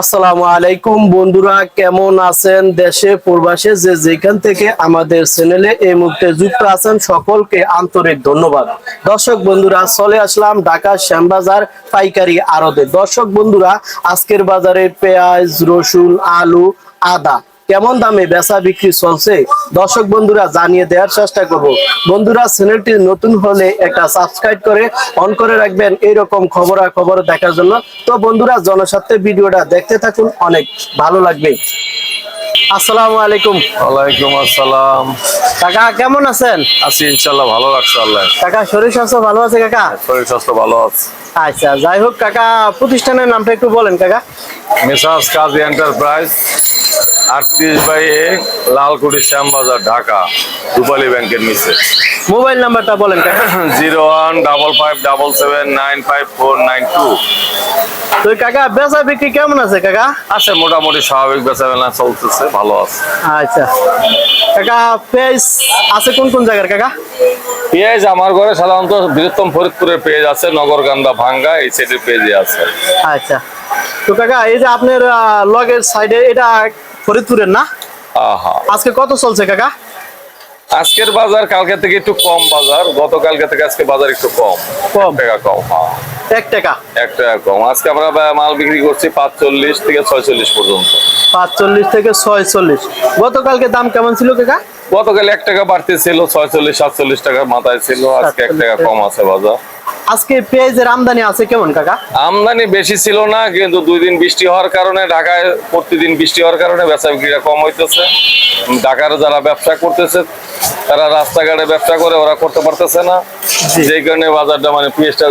আসসালামু আলাইকুম বন্ধুরা, কেমন আছেন দেশে, প্রবাসে? যে যেখান থেকে আমাদের চ্যানেলে এই মুহূর্তে যুক্ত আছেন, সকলকে আন্তরিক ধন্যবাদ। দর্শক বন্ধুরা, চলে আসলাম ঢাকা শ্যামবাজার পাইকারি আড়তে। দর্শক বন্ধুরা, আজকের বাজারে পেঁয়াজ, রসুন, আলু, আদা কেমন দামে বেচা বিক্রি চলছে দর্শক বন্ধুরা জানিয়ে দেওয়ার চেষ্টা করব। বন্ধুরা চ্যানেলটি নতুন হলে একটা সাবস্ক্রাইব করে অন করে রাখবেন এইরকম খবরা খবর দেখার জন্য। তো বন্ধুরা জনস্বার্থে ভিডিওটা দেখতে থাকুন অনেক ভালো লাগবে। আসসালামু আলাইকুম। ওয়ালাইকুম আসসালাম। কাকা কেমন আছেন? আছি ইনশাল্লাহ ভালো লাগছে আল্লাহ। কাকা শরীর স্বাস্থ্য ভালো আছে কাকা? শরীর স্বাস্থ্য ভালো আছে। আচ্ছা যাই হোক কাকা প্রতিষ্ঠানের নামটা একটু বলেন কাকা। মেসাজ কাজী এন্টারপ্রাইজ। আটত্রিশ বাই এক লালকুটি শ্যামবাজার ঢাকা রূপালী ব্যাংকের নিচে। মোবাইল নাম্বারটা বলেন zero one double five double seven nine five four nine two. তো কাকা বেচা বিক্রি কেমন আছে কাকা? আছে মোটামুটি স্বাভাবিক বেচাবেলা চলতেছে ভালো আছে। আচ্ছা। কাকা পেঁয়াজ আছে কোন কোন জায়গার কাকা? পেঁয়াজ আমার ঘরে সাধারণত বৃহত্তম ফরিদপুরের পেঁয়াজ আছে নগরকান্দা ভাঙ্গা এই সাইডের পেঁয়াজই আছে। আচ্ছা। তো কাকা এই যে আপনার লগের সাইডে এটা ফরিদপুরের না? আজকে কত চলছে কাকা? আজকের বাজার কালকে থেকে একটু কম বাজার গতকালকে থেকে আজকে বাজার একটু কম। কম। টাকা কম হ্যাঁ। এক টাকা? এক টাকা কম। আজকে আমরা মাল বিক্রি করছি পাঁচচল্লিশ থেকে ছয়চল্লিশ পর্যন্ত। পাঁচচল্লিশ থেকে ছয়চল্লিশ। গতকালকে দাম কেমন ছিল কাকা? গতকাল এক টাকা বাড়তি ছিল ছয়চল্লিশ সাতচল্লিশ টাকা মাথায় ছিল। আজকে এক টাকা কম আছে বাজার। আজকে পেঁয়াজের আমদানি আছে কেমন কাকা? আমদানি বেশি ছিল না কিন্তু দুই দিন বৃষ্টি হওয়ার কারণে ঢাকায় প্রতিদিন বৃষ্টি হওয়ার কারণে বেচা বিক্রিটা কম হইতেছে। ঢাকার যারা ব্যবসা করতেছে তারা রাস্তাঘাটে ব্যবসা করে ওরা করতে পারতেছে না। যে কারণে বাজারটা মানে পিএসটা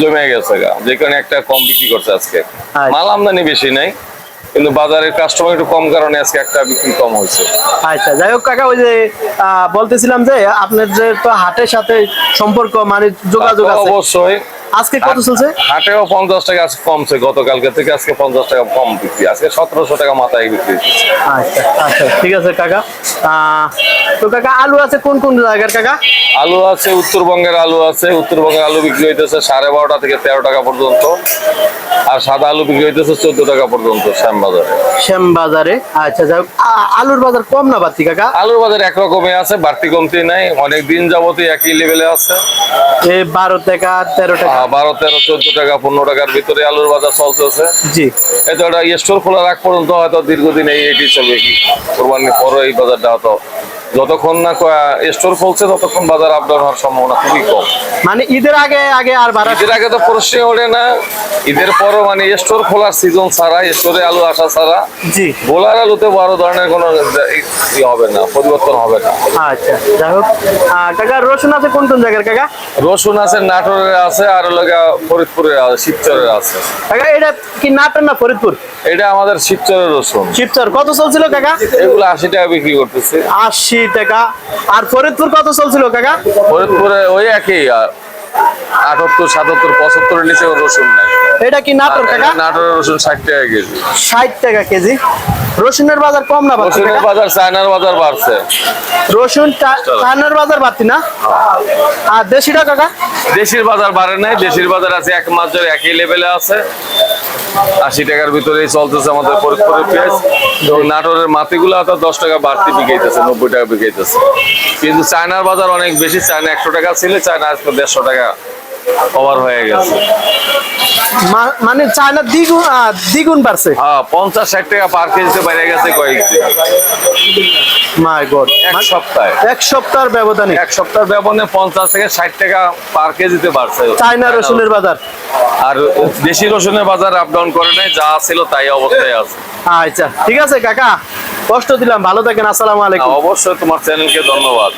জমে গেছে গা যে কারণে একটা কম বিক্রি করছে আজকে। আচ্ছা। মাল আমদানি বেশি নাই। কিন্তু বাজারের কাস্টমার একটু কম কারণে আজকে একটা বিক্রি কম হয়েছে। আচ্ছা যাই হোক কাকা ওই যে বলতেছিলাম যে আপনার যে তো হাটের সাথে সম্পর্ক মানে যোগাযোগ আছে। অবশ্যই। আজকে কত চলছে? হাটেও পঞ্চাশ টাকা আজকে কমছে গতকালকে থেকে আজকে পঞ্চাশ টাকা কম বিক্রি। আজকে সতেরোশো টাকা মাথায় বিক্রি আচ্ছা আচ্ছা ঠিক আছে কাকা। তো কাকা আলু আছে কোন কোন জায়গার কাকা? আলু আছে উত্তরবঙ্গের আলু আছে। উত্তরবঙ্গের আলু বিক্রি হইতেছে সাড়ে বারোটা থেকে তেরো টাকা পর্যন্ত। আর সাদা আলু বিক্রি হইতেছে চোদ্দ টাকা পর্যন্ত শ্যামবাজারে। শ্যাম বাজারে আচ্ছা যাই আলুর বাজার কম না বাড়তি কাকা? আলুর বাজার একরকমই আছে বাড়তি কমতি নাই। অনেক দিন যাবতই একই লেভেলে আছে। এই বারো টাকা তেরো টাকা। বারো তেরো চোদ্দ টাকা পনেরো টাকার ভিতরে আলুর বাজার চলতেছে। জি। এটা স্টোর খোলা রাখ পর্যন্ত হয়তো দীর্ঘদিন এই এটি চলবে কি? কোরবানির পরে এই বাজারটা হয়তো যতক্ষণ না স্টোর খুলছে ততক্ষণ বাজার আপ ডাউন হওয়ার সম্ভাবনা খুবই কম। মানে ঈদের আগে আগে আর বাড়া ঈদের আগে তো প্রশ্নই ওঠে না ঈদের পরও মানে স্টোর খোলার সিজন ছাড়া স্টোরে আলু আসা ছাড়া জি। বোলার আলুতে বড় ধরনের কোনো ই হবে না পরিবর্তন হবে না। আচ্ছা যাই হোক। কাকা রসুন আছে কোন কোন জায়গার কাকা? রসুন আছে নাটোরের আছে আর লগা ফরিদপুরের আছে শিবচরের আছে। কাকা এটা কি নাটোর না ফরিদপুর? এটা আমাদের শিবচরের রসুন। শিবচর। কত চলছিল কাকা? এগুলো আশি টাকা বিক্রি করতেছে। আশি টাকা। আর ফরিদপুর কত চলছিল কাকা? ফরিদপুরে ওই একই আটাত্তর সাতাত্তর পঁচাত্তরের নিচে রসুন নাই। এটা কি নাটোর কাকা? নাটোর রসুন ষাট টাকা কেজি। ষাট টাকা কেজি। রসুনের বাজার কম না রসুনের বাজার চায়নার বাজার বাড়ছে। রসুন চায়নার বাজার বাড়তি না? আর দেশিটা কাকা? দেশের বাজার বাড়ে নাই, দেশের বাজার আছে এক মাস ধরে একই লেভেলে আছে। আশি টাকার ভিতরেই চলতেছে আমাদের ফরিদপুরের পেঁয়াজ। এবং নাটোরের মাটিগুলো তো দশ টাকা বাড়তি বিকাইতেছে, নব্বই টাকা বিকাইতেছে। কিন্তু চায়নার বাজার অনেক বেশি, চায়না একশো টাকা ছিল, চায়না আজকে দেড়শো টাকা ওভার হয়ে গেছে। মানে চায়না দ্বিগুণ দ্বিগুণ বাড়ছে। হ্যাঁ পঞ্চাশ ষাট টাকা পার কেজিতে বেড়ে গেছে কয়েকদিন। মাই গড এক সপ্তাহে। এক সপ্তাহের ব্যবধানে। এক সপ্তাহ ব্যবধানে পঞ্চাশ থেকে ষাট টাকা পার কেজিতে বাড়ছে। চায়না রসুনের বাজার। আর দেশি রসুনের বাজার আপ ডাউন করে নাই যা ছিল তাই অবস্থায় আছে। আচ্ছা ঠিক আছে কাকা কষ্ট দিলাম ভালো থাকেন আসসালামু আলাইকুম। অবশ্যই তোমার চ্যানেলকে ধন্যবাদ।